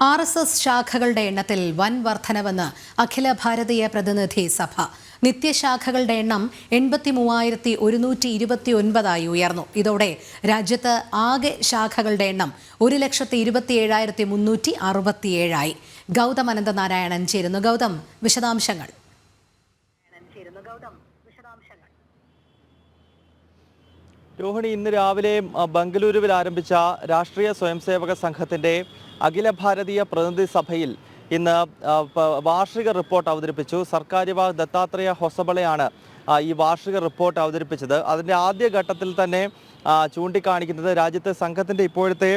R S S ശാഖകളുടെ എണ്ണത്തിൽ വൻ വർധനവെന്ന് അഖില ഭാരതീയ പ്രതിനിധി സഭ. നിത്യശാഖകളുടെ എണ്ണം എൺപത്തി മൂവായിരത്തി ഒരുന്നൂറ്റി ഇരുപത്തി ഒൻപതായി ഉയർന്നു. ഇതോടെ രാജ്യത്ത് ആകെ ശാഖകളുടെ എണ്ണം ഒരു ലക്ഷത്തി ഇരുപത്തി ഏഴായിരത്തി മുന്നൂറ്റി അറുപത്തിയേഴായി ഗൗതം അനന്തനാരായണൻ ചേരുന്നു. ഗൗതം വിശദാംശങ്ങൾ. രോഹിണി ഇന്ന് രാവിലെ ബംഗളൂരുവിൽ ആരംഭിച്ച രാഷ്ട്രീയ സ്വയംസേവക സംഘത്തിന്റെ അഖില ഭാരതീയ പ്രതിനിധി സഭയിൽ ഇന്ന് വാർഷിക റിപ്പോർട്ട് അവതരിപ്പിച്ചു. സർക്കാരിവാ ദത്താത്രേയ ഹൊസബളയാണ് ഈ വാർഷിക റിപ്പോർട്ട് അവതരിപ്പിച്ചത്. അതിന്റെ ആദ്യ ഘട്ടത്തിൽ തന്നെ ചൂണ്ടിക്കാണിക്കുന്നത് രാജ്യത്തെ സംഘത്തിന്റെ ഇപ്പോഴത്തെ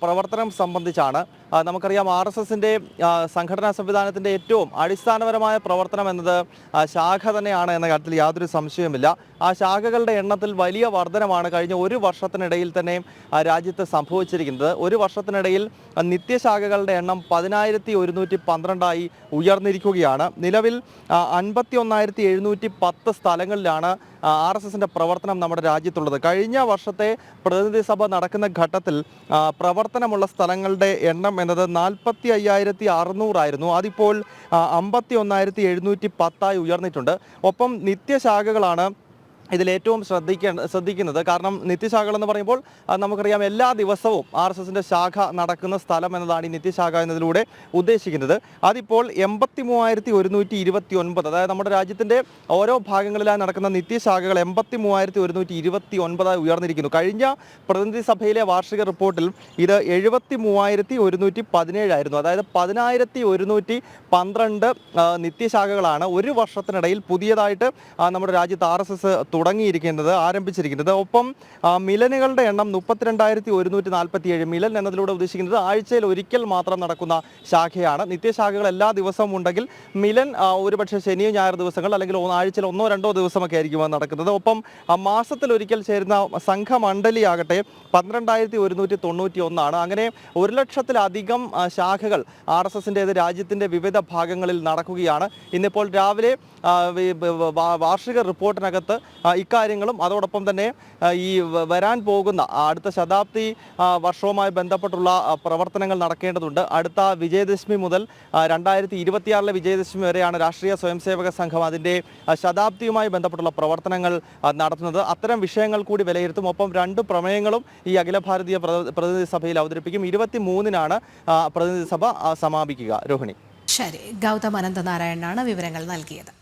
പ്രവർത്തനം സംബന്ധിച്ചാണ്. നമുക്കറിയാം ആർ എസ് എസിന്റെ സംഘടനാ സംവിധാനത്തിന്റെ ഏറ്റവും അടിസ്ഥാനപരമായ പ്രവർത്തനം എന്നത് ശാഖ തന്നെയാണ് എന്ന കാര്യത്തിൽ യാതൊരു സംശയവുമില്ല. ആ ശാഖകളുടെ എണ്ണത്തിൽ വലിയ വർധനമാണ് കഴിഞ്ഞ ഒരു വർഷത്തിനിടയിൽ തന്നെ രാജ്യത്ത് സംഭവിച്ചിരിക്കുന്നത്. ഒരു വർഷത്തിനിടയിൽ നിത്യശാഖകളുടെ എണ്ണം പതിനായിരത്തി ഒരുന്നൂറ്റി പന്ത്രണ്ടായി ഉയർന്നിരിക്കുകയാണ്. നിലവിൽ അൻപത്തി ഒന്നായിരത്തി എഴുന്നൂറ്റി പത്ത് സ്ഥലങ്ങളിലാണ് ആർ എസ് എസിന്റെ പ്രവർത്തനം നമ്മുടെ രാജ്യത്തുള്ളത്. കഴിഞ്ഞ വർഷത്തെ പ്രതിനിധി സഭ നടക്കുന്ന ഘട്ടത്തിൽ പ്രവർത്തനമുള്ള സ്ഥലങ്ങളുടെ എണ്ണം എന്നത് നാൽപ്പത്തി അയ്യായിരത്തി അറുന്നൂറായിരുന്നു അതിപ്പോൾ അമ്പത്തി ഒന്നായിരത്തി എഴുന്നൂറ്റി പത്തായി ഉയർന്നിട്ടുണ്ട്. ഒപ്പം നിത്യശാഖകളാണ് ഇതിൽ ഏറ്റവും ശ്രദ്ധിക്കേണ്ട ശ്രദ്ധിക്കുന്നത്. കാരണം നിത്യശാഖകൾ എന്ന് പറയുമ്പോൾ നമുക്കറിയാം എല്ലാ ദിവസവും ആർ എസ് എസിന്റെ ശാഖ നടക്കുന്ന സ്ഥലം എന്നതാണ് ഈ നിത്യശാഖ എന്നതിലൂടെ ഉദ്ദേശിക്കുന്നത്. അതിപ്പോൾ എൺപത്തി മൂവായിരത്തി ഒരുന്നൂറ്റി ഇരുപത്തി ഒൻപത് അതായത് നമ്മുടെ രാജ്യത്തിന്റെ ഓരോ ഭാഗങ്ങളിലായി നടക്കുന്ന നിത്യശാഖകൾ എൺപത്തി മൂവായിരത്തി ഒരുന്നൂറ്റി ഇരുപത്തി ഒൻപതായി ഉയർന്നിരിക്കുന്നു. കഴിഞ്ഞ പ്രതിനിധി സഭയിലെ വാർഷിക റിപ്പോർട്ടിൽ ഇത് എഴുപത്തി മൂവായിരത്തി ഒരുന്നൂറ്റി പതിനേഴായിരുന്നു അതായത് പതിനായിരത്തി ഒരുന്നൂറ്റി പന്ത്രണ്ട് നിത്യശാഖകളാണ് ഒരു വർഷത്തിനിടയിൽ പുതിയതായിട്ട് നമ്മുടെ രാജ്യത്ത് ആർ എസ് എസ് തുടങ്ങിയിരിക്കുന്നത് ആരംഭിച്ചിരിക്കുന്നത്. ഒപ്പം മിലനുകളുടെ എണ്ണം മുപ്പത്തിരണ്ടായിരത്തി ഒരുന്നൂറ്റി നാൽപ്പത്തി ഏഴ് മിലൻ എന്നതിലൂടെ ഉദ്ദേശിക്കുന്നത് ആഴ്ചയിൽ ഒരിക്കൽ മാത്രം നടക്കുന്ന ശാഖയാണ്. നിത്യശാഖകൾ എല്ലാ ദിവസവും ഉണ്ടെങ്കിൽ മിലൻ ഒരുപക്ഷെ ശനിയോ ഞായർ ദിവസങ്ങൾ അല്ലെങ്കിൽ ആഴ്ചയിൽ ഒന്നോ രണ്ടോ ദിവസമൊക്കെ ആയിരിക്കും നടക്കുന്നത്. ഒപ്പം മാസത്തിൽ ഒരിക്കൽ ചേരുന്ന സംഘമണ്ഡലി ആകട്ടെ പന്ത്രണ്ടായിരത്തി ഒരുന്നൂറ്റി തൊണ്ണൂറ്റി ഒന്നാണ് അങ്ങനെ ഒരു ലക്ഷത്തിലധികം ശാഖകൾ ആർ എസ് എസിന്റേത് രാജ്യത്തിന്റെ വിവിധ ഭാഗങ്ങളിൽ നടക്കുകയാണ്. ഇന്നിപ്പോൾ രാവിലെ വാർഷിക റിപ്പോർട്ടിനകത്ത് ഇക്കാര്യങ്ങളും അതോടൊപ്പം തന്നെ ഈ വരാൻ പോകുന്ന അടുത്ത ശതാബ്ദി വർഷവുമായി ബന്ധപ്പെട്ടുള്ള പ്രവർത്തനങ്ങൾ നടക്കേണ്ടതുണ്ട്. അടുത്ത വിജയദശമി മുതൽ രണ്ടായിരത്തി ഇരുപത്തിയാറിലെ വിജയദശമി വരെയാണ് രാഷ്ട്രീയ സ്വയംസേവക സംഘം അതിന്റെ ശതാബ്ദിയുമായി ബന്ധപ്പെട്ടുള്ള പ്രവർത്തനങ്ങൾ നടത്തുന്നത്. അത്തരം വിഷയങ്ങൾ കൂടി വിലയിരുത്തും. ഒപ്പം രണ്ട് പ്രമേയങ്ങളും ഈ അഖില ഭാരതീയ പ്രതിനിധി സഭയിൽ അവതരിപ്പിക്കും. ഇരുപത്തി മൂന്നിനാണ് പ്രതിനിധി സഭ സമാപിക്കുക. രോഹിണി. ശരി. ഗൗതം അനന്തനാരായണനാണ് വിവരങ്ങൾ നൽകിയത്.